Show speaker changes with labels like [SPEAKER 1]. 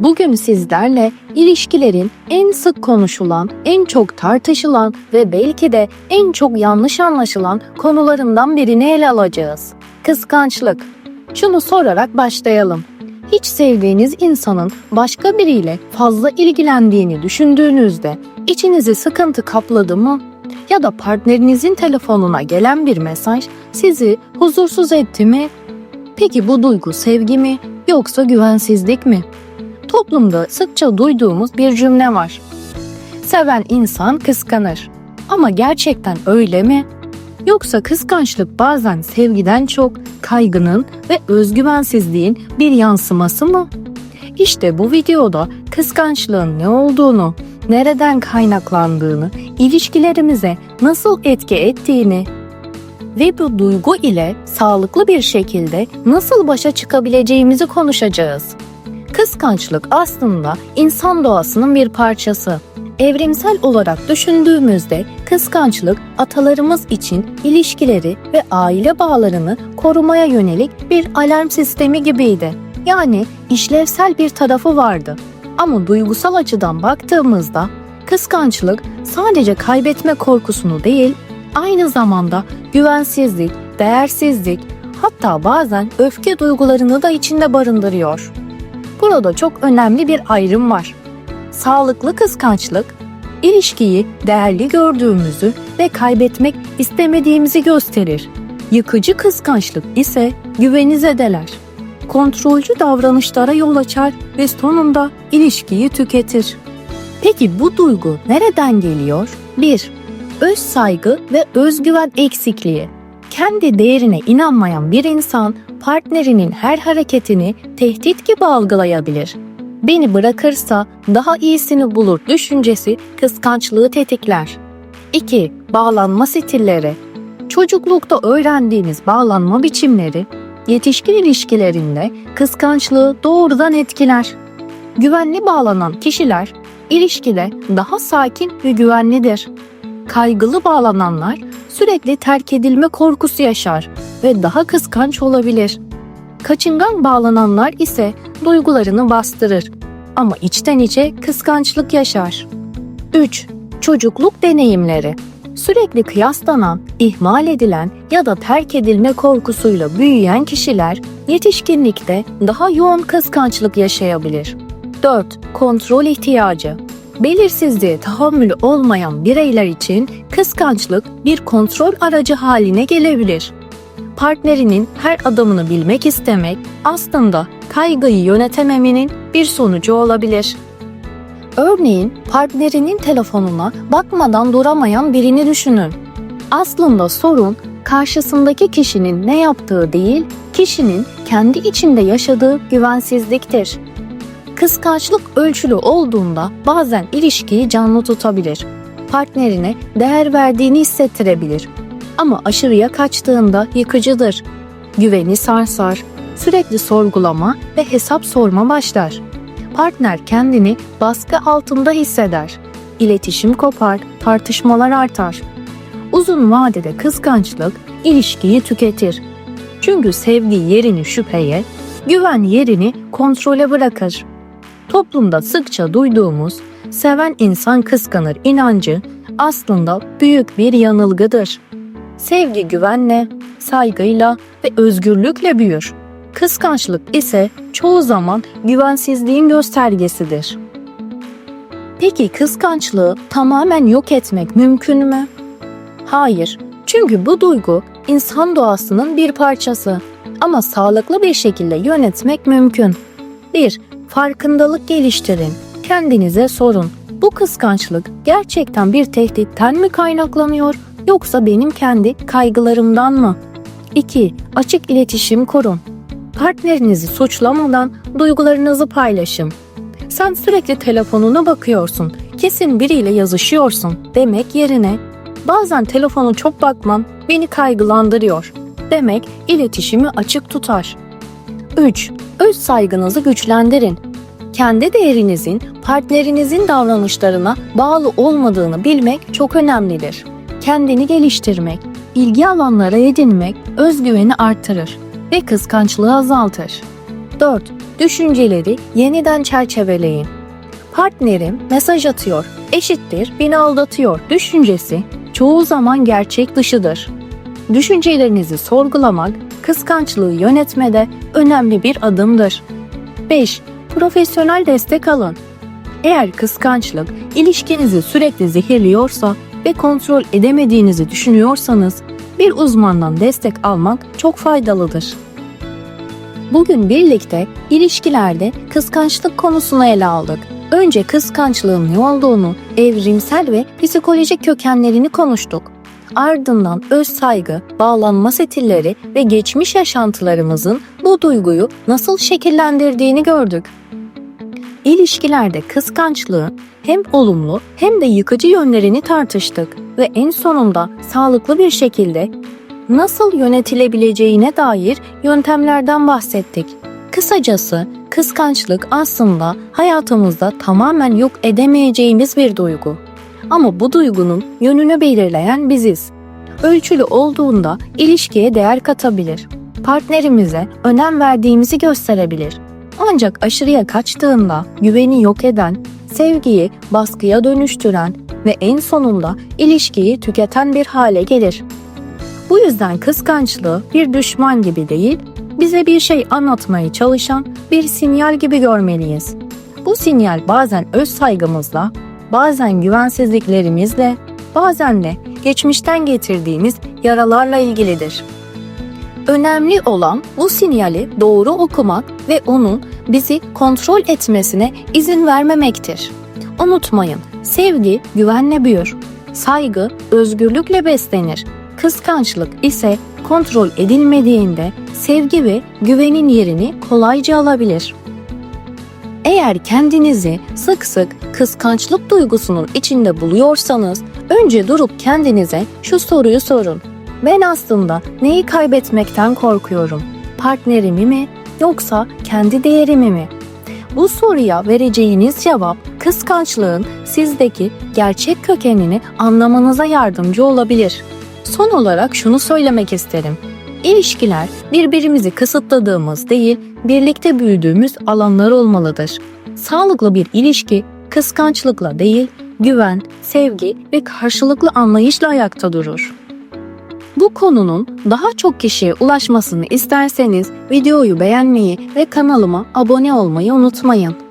[SPEAKER 1] Bugün sizlerle ilişkilerin en sık konuşulan, en çok tartışılan ve belki de en çok yanlış anlaşılan konularından birini ele alacağız. Kıskançlık. Şunu sorarak başlayalım. Hiç sevdiğiniz insanın başka biriyle fazla ilgilendiğini düşündüğünüzde içinizi sıkıntı kapladı mı? Ya da partnerinizin telefonuna gelen bir mesaj sizi huzursuz etti mi? Peki bu duygu sevgi mi yoksa güvensizlik mi? Toplumda sıkça duyduğumuz bir cümle var. Seven insan kıskanır. Ama gerçekten öyle mi? Yoksa kıskançlık bazen sevgiden çok kaygının ve özgüvensizliğin bir yansıması mı? İşte bu videoda kıskançlığın ne olduğunu, nereden kaynaklandığını, ilişkilerimize nasıl etki ettiğini ve bu duygu ile sağlıklı bir şekilde nasıl başa çıkabileceğimizi konuşacağız. Kıskançlık aslında insan doğasının bir parçası. Evrimsel olarak düşündüğümüzde kıskançlık atalarımız için ilişkileri ve aile bağlarını korumaya yönelik bir alarm sistemi gibiydi. Yani işlevsel bir tarafı vardı. Ama duygusal açıdan baktığımızda kıskançlık sadece kaybetme korkusunu değil, aynı zamanda güvensizlik, değersizlik, hatta bazen öfke duygularını da içinde barındırıyor. Burada çok önemli bir ayrım var. Sağlıklı kıskançlık, ilişkiyi değerli gördüğümüzü ve kaybetmek istemediğimizi gösterir. Yıkıcı kıskançlık ise güveni zedeler. Kontrolcü davranışlara yol açar ve sonunda ilişkiyi tüketir. Peki bu duygu nereden geliyor? 1. Öz saygı ve özgüven eksikliği. Kendi değerine inanmayan bir insan partnerinin her hareketini tehdit gibi algılayabilir. Beni bırakırsa daha iyisini bulur düşüncesi kıskançlığı tetikler. 2. Bağlanma stilleri. Çocuklukta öğrendiğiniz bağlanma biçimleri yetişkin ilişkilerinde kıskançlığı doğrudan etkiler. Güvenli bağlanan kişiler ilişkide daha sakin ve güvenlidir. Kaygılı bağlananlar sürekli terk edilme korkusu yaşar ve daha kıskanç olabilir. Kaçıngan bağlananlar ise duygularını bastırır ama içten içe kıskançlık yaşar. 3. Çocukluk deneyimleri Sürekli kıyaslanan, ihmal edilen ya da terk edilme korkusuyla büyüyen kişiler yetişkinlikte daha yoğun kıskançlık yaşayabilir. 4. Kontrol ihtiyacı Belirsizliğe tahammülü olmayan bireyler için kıskançlık bir kontrol aracı haline gelebilir. Partnerinin her adımını bilmek istemek aslında kaygıyı yönetememenin bir sonucu olabilir. Örneğin partnerinin telefonuna bakmadan duramayan birini düşünün. Aslında sorun karşısındaki kişinin ne yaptığı değil, kişinin kendi içinde yaşadığı güvensizliktir. Kıskançlık ölçülü olduğunda bazen ilişkiyi canlı tutabilir. Partnerine değer verdiğini hissettirebilir. Ama aşırıya kaçtığında yıkıcıdır. Güveni sarsar, sürekli sorgulama ve hesap sorma başlar. Partner kendini baskı altında hisseder. İletişim kopar, tartışmalar artar. Uzun vadede kıskançlık ilişkiyi tüketir. Çünkü sevgi yerini şüpheye, güven yerini kontrole bırakır. Toplumda sıkça duyduğumuz seven insan kıskanır inancı aslında büyük bir yanılgıdır. Sevgi güvenle, saygıyla ve özgürlükle büyür. Kıskançlık ise çoğu zaman güvensizliğin göstergesidir. Peki kıskançlığı tamamen yok etmek mümkün mü? Hayır. Çünkü bu duygu insan doğasının bir parçası. Ama sağlıklı bir şekilde yönetmek mümkün. 1. Farkındalık geliştirin. Kendinize sorun. Bu kıskançlık gerçekten bir tehditten mi kaynaklanıyor yoksa benim kendi kaygılarımdan mı? 2. Açık iletişim kurun. Partnerinizi suçlamadan duygularınızı paylaşın. Sen sürekli telefonuna bakıyorsun, kesin biriyle yazışıyorsun demek yerine bazen telefonu çok bakmam beni kaygılandırıyor demek iletişimi açık tutar. 3. Öz saygınızı güçlendirin. Kendi değerinizin partnerinizin davranışlarına bağlı olmadığını bilmek çok önemlidir. Kendini geliştirmek, ilgi alanlara edinmek özgüveni artırır ve kıskançlığı azaltır. 4. Düşünceleri yeniden çerçeveleyin. Partnerim mesaj atıyor, eşittir beni aldatıyor düşüncesi çoğu zaman gerçek dışıdır. Düşüncelerinizi sorgulamak, kıskançlığı yönetmede önemli bir adımdır. 5. Profesyonel destek alın. Eğer kıskançlık ilişkinizi sürekli zehirliyorsa ve kontrol edemediğinizi düşünüyorsanız bir uzmandan destek almak çok faydalıdır. Bugün birlikte ilişkilerde kıskançlık konusunu ele aldık. Önce kıskançlığın ne olduğunu, evrimsel ve psikolojik kökenlerini konuştuk. Ardından öz saygı, bağlanma stilleri ve geçmiş yaşantılarımızın bu duyguyu nasıl şekillendirdiğini gördük. İlişkilerde kıskançlığın hem olumlu hem de yıkıcı yönlerini tartıştık ve en sonunda sağlıklı bir şekilde nasıl yönetilebileceğine dair yöntemlerden bahsettik. Kısacası kıskançlık aslında hayatımızda tamamen yok edemeyeceğimiz bir duygu. Ama bu duygunun yönünü belirleyen biziz. Ölçülü olduğunda ilişkiye değer katabilir. Partnerimize önem verdiğimizi gösterebilir. Ancak aşırıya kaçtığında güveni yok eden, sevgiyi baskıya dönüştüren ve en sonunda ilişkiyi tüketen bir hale gelir. Bu yüzden kıskançlığı bir düşman gibi değil, bize bir şey anlatmaya çalışan bir sinyal gibi görmeliyiz. Bu sinyal bazen öz saygımızla, bazen güvensizliklerimizle, bazen de geçmişten getirdiğimiz yaralarla ilgilidir. Önemli olan bu sinyali doğru okumak ve onun bizi kontrol etmesine izin vermemektir. Unutmayın, sevgi güvenle büyür, saygı özgürlükle beslenir, kıskançlık ise kontrol edilmediğinde sevgi ve güvenin yerini kolayca alabilir. Eğer kendinizi sık sık kıskançlık duygusunun içinde buluyorsanız önce durup kendinize şu soruyu sorun. Ben aslında neyi kaybetmekten korkuyorum? Partnerimi mi yoksa kendi değerimi mi? Bu soruya vereceğiniz cevap kıskançlığın sizdeki gerçek kökenini anlamanıza yardımcı olabilir. Son olarak şunu söylemek isterim. İlişkiler birbirimizi kısıtladığımız değil, birlikte büyüdüğümüz alanlar olmalıdır. Sağlıklı bir ilişki kıskançlıkla değil, güven, sevgi ve karşılıklı anlayışla ayakta durur. Bu konunun daha çok kişiye ulaşmasını isterseniz videoyu beğenmeyi ve kanalıma abone olmayı unutmayın.